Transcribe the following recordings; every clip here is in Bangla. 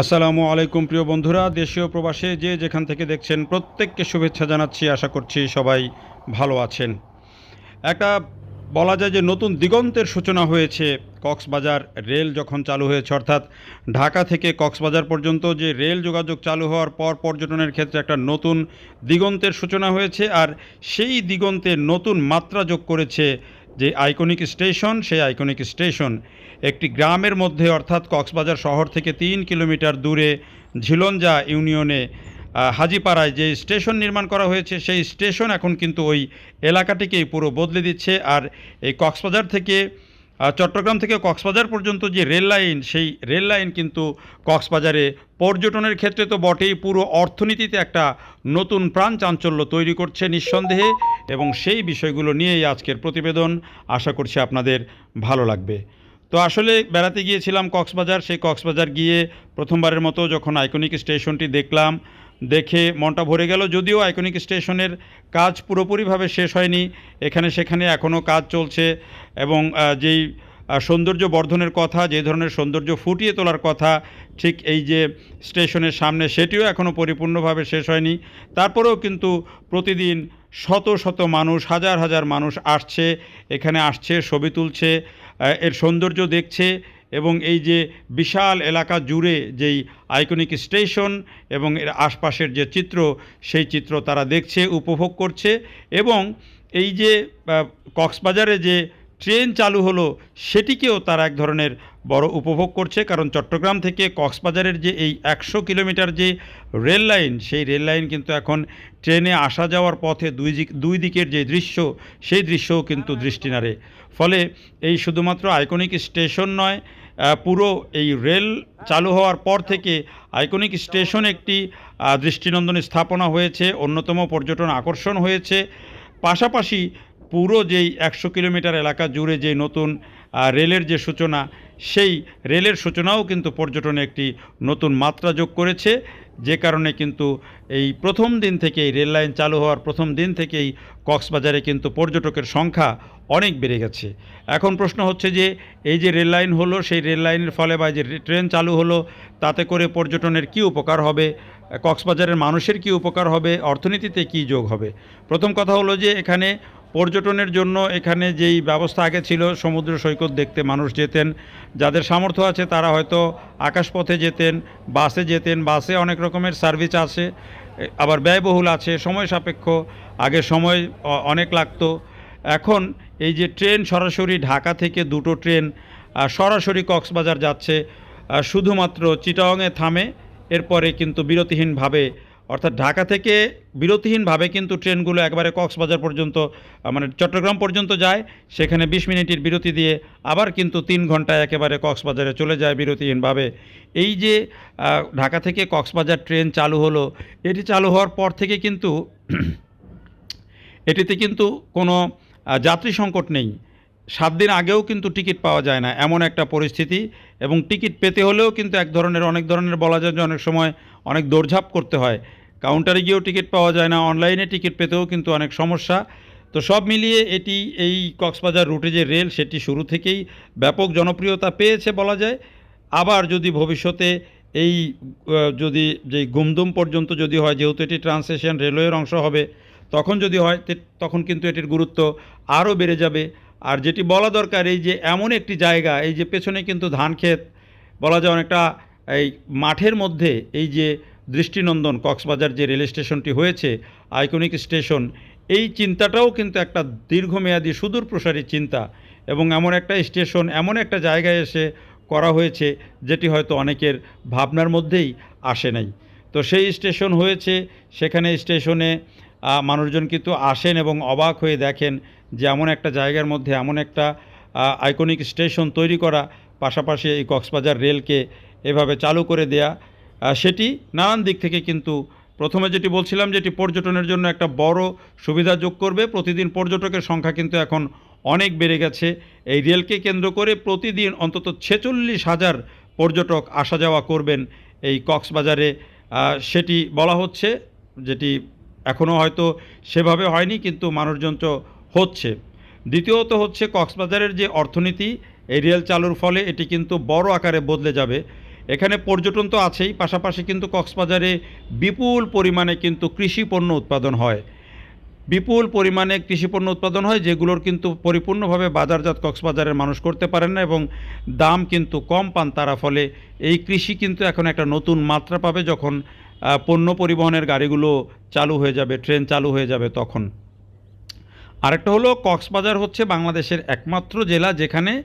আসসালামু আলাইকুম, প্রিয় বন্ধুরা। দেশীয় প্রবাসে যে যেখান থেকে দেখছেন, প্রত্যেককে শুভেচ্ছা জানাচ্ছি। আশা করছি সবাই ভালো আছেন। একটা বলা যায় যে নতুন দিগন্তের সূচনা হয়েছে। কক্সবাজার রেল যখন চালু হয়েছে, অর্থাৎ ঢাকা থেকে কক্সবাজার পর্যন্ত যে রেল যোগাযোগ চালু হওয়ার পর পর্যটনের ক্ষেত্রে একটা নতুন দিগন্তের সূচনা হয়েছে। আর সেই দিগন্তে নতুন মাত্রা যোগ করেছে যে আইকনিক স্টেশন সেই আইকনিক স্টেশন একটি গ্রামের মধ্যে, অর্থাৎ কক্সবাজার শহর থেকে তিন কিলোমিটার দূরে ঝিলঞ্জা ইউনিয়নে হাজিপাড়ায় যে স্টেশন নির্মাণ করা হয়েছে, সেই স্টেশন এখন কিন্তু ওই এলাকাটিকেই পুরো বদলে দিচ্ছে। আর এই কক্সবাজার থেকে চট্টগ্রাম থেকে কক্সবাজার পর্যন্ত যে রেল লাইন, সেই রেল লাইন কিন্তু কক্সবাজারে পর্যটনের ক্ষেত্রে তো বটেই। পুরো অর্থনীতিতে একটা নতুন প্রাণ চাঞ্চল্য তৈরি করছে নিঃসন্দেহে এবং সেই বিষয়গুলো নিয়েই আজকের প্রতিবেদন। আশা করছি আপনাদের ভালো লাগবে। তো আসলে বেড়াতে গিয়েছিলাম কক্সবাজার, সেই কক্সবাজার গিয়ে প্রথমবারের মতো যখন আইকনিক স্টেশনটি দেখলাম দেখে মনটা ভরে গেল, যদিও আইকনিক স্টেশনের কাজ পুরোপুরিভাবে শেষ হয়নি। এখানে সেখানে এখনও কাজ চলছে এবং যেই সৌন্দর্য বর্ধনের কথা, যে ধরনের সৌন্দর্য ফুটিয়ে তোলার কথা, ঠিক এই যে স্টেশনের সামনে, সেটিও এখনও পরিপূর্ণভাবে শেষ হয়নি। তারপরেও কিন্তু প্রতিদিন শত শত মানুষ, হাজার হাজার মানুষ আসছে, এখানে আসছে, ছবি তুলছে এর সৌন্দর্য দেখছে। এবং এই যে বিশাল এলাকা জুড়ে যেই আইকনিক স্টেশন এবং এর আশপাশের যে চিত্র, সেই চিত্র তারা দেখছে, উপভোগ করছে এবং এই যে কক্সবাজারে যে ট্রেন চালু হলো, সেটিকেও তারা এক ধরনের বড় উপভোগ করছে। কারণ চট্টগ্রাম থেকে কক্সবাজারের যে এই একশো কিলোমিটার যে রেল লাইন, সেই রেল লাইন কিন্তু এখন ট্রেনে আসা যাওয়ার পথে দুই দুই দিকের যে দৃশ্য, সেই দৃশ্যও কিন্তু দৃষ্টি নাড়ে ফলে এই শুধুমাত্র আইকনিক স্টেশন নয় পুরো এই রেল চালু হওয়ার পর থেকে আইকনিক স্টেশন একটি দৃষ্টিনন্দন স্থাপনা হয়েছে, অন্যতম পর্যটন আকর্ষণ হয়েছে। পাশাপাশি পুরো যেই একশো কিলোমিটার এলাকা জুড়ে যে নতুন রেলের যে সূচনা, সেই রেলের সূচনাও কিন্তু পর্যটনে একটি নতুন মাত্রা যোগ করেছে। যে কারণে কিন্তু এই প্রথম দিন থেকেই রেল লাইন চালু হওয়ার প্রথম দিন থেকেই কক্সবাজারে কিন্তু পর্যটকের সংখ্যা অনেক বেড়ে গেছে। এখন প্রশ্ন হচ্ছে যে, এই যে রেল লাইন হলো, সেই রেল লাইনের ফলে বা যে ট্রেন চালু হলো, তাতে করে পর্যটনের কী উপকার হবে? কক্সবাজারের মানুষের কী উপকার হবে? অর্থনীতিতে কী যোগ হবে? প্রথম কথা হলো যে, এখানে পর্যটনের জন্য এখানে যেই ব্যবস্থা আগে ছিল, সমুদ্র সৈকত দেখতে মানুষ যেতেন। যাদের সামর্থ্য আছে তারা হয়তো আকাশপথে যেতেন, বাসে যেতেন, বাসে অনেক রকমের সার্ভিস আছে, আবার ব্যয়বহুল আছে, সময় সাপেক্ষ, আগে সময় অনেক লাগতো। এখন এই যে ট্রেন সরাসরি ঢাকা থেকে দুটো ট্রেন সরাসরি কক্সবাজার যাচ্ছে শুধুমাত্র চিটাংয়ে থামে, এরপরে কিন্তু বিরতিহীনভাবে অর্থাৎ ঢাকা থেকে বিরতিহীনভাবে কিন্তু ট্রেনগুলো একবারে কক্সবাজার পর্যন্ত মানে চট্টগ্রাম পর্যন্ত যায়। সেখানে বিশ মিনিটের বিরতি দিয়ে আবার কিন্তু তিন ঘন্টায় একেবারে কক্সবাজারে চলে যায় বিরতিহীনভাবে। এই যে ঢাকা থেকে কক্সবাজার ট্রেন চালু হলো, এটি চালু হওয়ার পর থেকে কিন্তু এটিতে কিন্তু কোনো যাত্রী সংকট নেই। সাত দিন আগেও কিন্তু টিকিট পাওয়া যায় না, এমন একটা পরিস্থিতি। এবং টিকিট পেতে হলেও কিন্তু এক ধরনের, অনেক ধরনের বলা যায় যে অনেক সময় অনেক দৌড়ঝাঁপ করতে হয়। কাউন্টারে গিয়েও টিকিট পাওয়া যায় না, অনলাইনে টিকিট পেতেও কিন্তু অনেক সমস্যা। তো সব মিলিয়ে এটি, এই কক্সবাজার রুটে যে রেল, সেটি শুরু থেকেই ব্যাপক জনপ্রিয়তা পেয়েছে বলা যায়। আবার যদি ভবিষ্যতে এই যদি যে গুমদুম পর্যন্ত যদি হয়, যেহেতু এটি ট্রান্সেশন রেলওয়ের অংশ হবে, তখন যদি হয় তখন কিন্তু এটির গুরুত্ব আরও বেড়ে যাবে। আর যেটি বলা দরকার, এই যে এমন একটি জায়গা, এই যে পেছনে কিন্তু ধান ক্ষেত বলা যায় অনেকটা এই মাঠের মধ্যে, এই যে দৃষ্টিনন্দন কক্সবাজার যে রেল স্টেশনটি হয়েছে, আইকনিক স্টেশন, এই চিন্তাটাও কিন্তু একটা দীর্ঘমেয়াদী সুদূর প্রসারী চিন্তা এবং এমন একটা স্টেশন, এমন একটা জায়গায় এসে করা হয়েছে যেটি হয়তো অনেকের ভাবনার মধ্যেই আসে নাই। তো সেই স্টেশন হয়েছে, সেখানে স্টেশনে মানুষজন কিন্তু আসেন এবং অবাক হয়ে দেখেন যে এমন একটা জায়গার মধ্যে এমন একটা আইকনিক স্টেশন তৈরি করা, পাশাপাশি এই কক্সবাজার রেলকে এভাবে চালু করে দেয়া সেটি নানান দিক থেকে কিন্তু প্রথমে যেটি বলছিলাম যেটি পর্যটনের জন্য একটা বড় সুবিধা যোগ করবে। প্রতিদিন পর্যটকের সংখ্যা কিন্তু এখন অনেক বেড়ে গেছে। এই রেলকে কেন্দ্র করে প্রতিদিন অন্তত ছেচল্লিশ হাজার পর্যটক আসা যাওয়া করবেন এই কক্সবাজারে। সেটি বলা হচ্ছে, যেটি এখনও হয়তো সেভাবে হয়নি, কিন্তু মানুষজন তো হচ্ছে। দ্বিতীয়ত হচ্ছে কক্সবাজারের যে অর্থনীতি, এই রেল চালুর ফলে এটি কিন্তু বড় আকারে বদলে যাবে। এখানে পর্যটন তো আছেই, পাশাপাশি কিন্তু কক্সবাজারে বিপুল পরিমাণে কিন্তু কৃষি পণ্য উৎপাদন হয়। বিপুল পরিমাণে কৃষিপণ্য উৎপাদন হয়, যেগুলোর কিন্তু পরিপূর্ণভাবে বাজারজাত কক্সবাজারের মানুষ করতে পারেন না এবং দাম কিন্তু কম পান তারা, ফলে এই কৃষি কিন্তু এখন একটা নতুন মাত্রা পাবে যখন পণ্য পরিবহনের গাড়িগুলো চালু হয়ে যাবে, ট্রেন চালু হয়ে যাবে তখন। আরেকটা হলো, কক্সবাজার হচ্ছে বাংলাদেশের একমাত্র জেলা যেখানে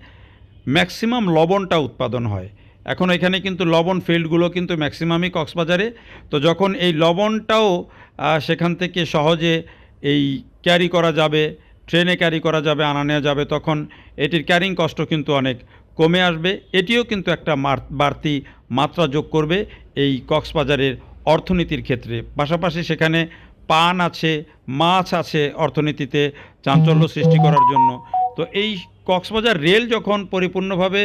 ম্যাক্সিমাম লবণটা উৎপাদন হয়। এখন এখানে কিন্তু লবণ ফিল্ডগুলো কিন্তু ম্যাক্সিমামই কক্সবাজারে। তো যখন এই লবণটাও সেখান থেকে সহজে এই ক্যারি করা যাবে, ট্রেনে ক্যারি করা যাবে, আনা নেওয়া যাবে, তখন এটির ক্যারিং কষ্ট কিন্তু অনেক কমে আসবে। এটিও কিন্তু একটা বাড়তি মাত্রা যোগ করবে এই কক্সবাজারের অর্থনীতির ক্ষেত্রে। পাশাপাশি সেখানে পান আছে, মাছ আছে অর্থনীতিতে চাঞ্চল্য সৃষ্টি করার জন্য। তো এই কক্সবাজার রেল যখন পরিপূর্ণভাবে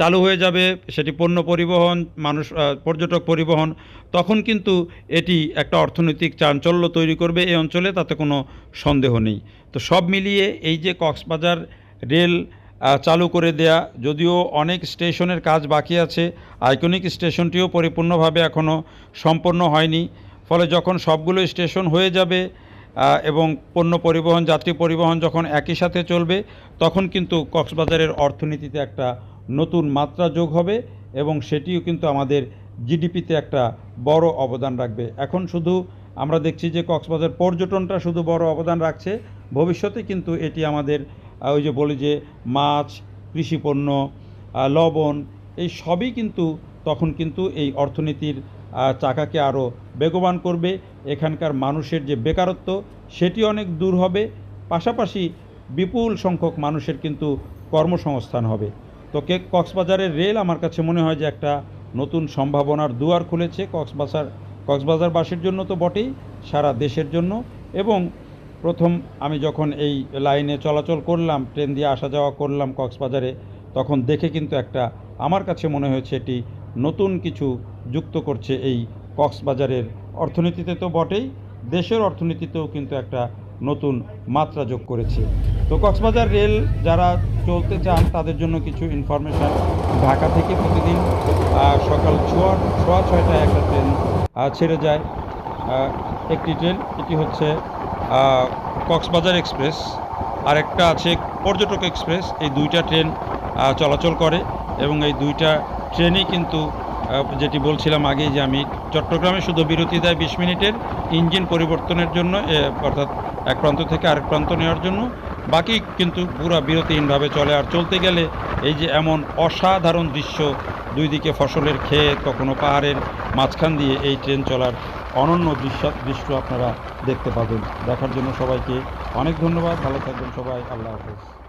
চালু হয়ে যাবে, সেটি পণ্য পরিবহন, মানুষ পর্যটক পরিবহন, তখন কিন্তু এটি একটা অর্থনৈতিক চাঞ্চল্য তৈরি করবে এই অঞ্চলে, তাতে কোনো সন্দেহ নেই। তো সব মিলিয়ে এই যে কক্সবাজার রেল চালু করে দেয়া, যদিও অনেক স্টেশনের কাজ বাকি আছে, আইকনিক স্টেশনটিও পরিপূর্ণভাবে এখনও সম্পন্ন হয়নি, ফলে যখন সবগুলো স্টেশন হয়ে যাবে এবং পণ্য পরিবহন, যাত্রী পরিবহন যখন একই সাথে চলবে, তখন কিন্তু কক্সবাজারের অর্থনীতিতে একটা নতুন মাত্রা যোগ হবে এবং সেটিও কিন্তু আমাদের জিডিপিতে একটা বড় অবদান রাখবে। এখন শুধু আমরা দেখছি যে কক্সবাজার পর্যটনটা শুধু বড় অবদান রাখছে, ভবিষ্যতে কিন্তু এটি আমাদের ওই যে বলি যে মাছ, কৃষিপণ্য লবণ, এই সবই কিন্তু তখন কিন্তু এই অর্থনীতির চাকাকে আরও বেগবান করবে। এখানকার মানুষের যে বেকারত্ব সেটি অনেক দূর হবে। পাশাপাশি বিপুল সংখ্যক মানুষের কিন্তু কর্মসংস্থান হবে। তো কে কক্সবাজারের রেল, আমার কাছে মনে হয় যে একটা নতুন সম্ভাবনার দুয়ার খুলেছে। কক্সবাজার, কক্সবাজারবাসীর জন্য তো বটেই, সারা দেশের জন্য। এবং প্রথম আমি যখন এই লাইনে চলাচল করলাম, ট্রেন দিয়ে আসা যাওয়া করলাম কক্সবাজারে, তখন দেখে কিন্তু একটা, আমার কাছে মনে হয়েছে এটি নতুন কিছু যুক্ত করছে এই কক্সবাজারের অর্থনীতিতে তো বটেই, দেশের অর্থনীতিতেও কিন্তু একটা নতুন মাত্রা যোগ করেছে। তো কক্সবাজার রেল যারা চলতে চান, তাদের জন্য কিছু ইনফরমেশান ঢাকা থেকে প্রতিদিন সকাল ছোয়া সোয়া ছয়টায় একটা ট্রেন ছেড়ে যায়। একটি ট্রেন, এটি হচ্ছে কক্সবাজার এক্সপ্রেস। আর একটা আছে পর্যটক এক্সপ্রেস। এই দুইটা ট্রেন চলাচল করে এবং এই দুইটা ট্রেনই কিন্তু যেটি বলছিলাম আগেই যে আমি চট্টগ্রামে শুধু বিরতি দেয় বিশ মিনিটের ইঞ্জিন পরিবর্তনের জন্য অর্থাৎ এক প্রান্ত থেকে আরেক প্রান্ত নেওয়ার জন্য। বাকি কিন্তু পুরা বিরতিহীনভাবে চলে। আর চলতে গেলে এই যে এমন অসাধারণ দৃশ্য, দুই দিকে ফসলের ক্ষেত, কখনো পাহাড়ের মাঝখান দিয়ে এই ট্রেন চলার অনন্য দৃশ্য দৃশ্য আপনারা দেখতে পাবেন। দেখার জন্য সবাইকে অনেক ধন্যবাদ। ভালো থাকবেন সবাই। আল্লাহ হাফেজ।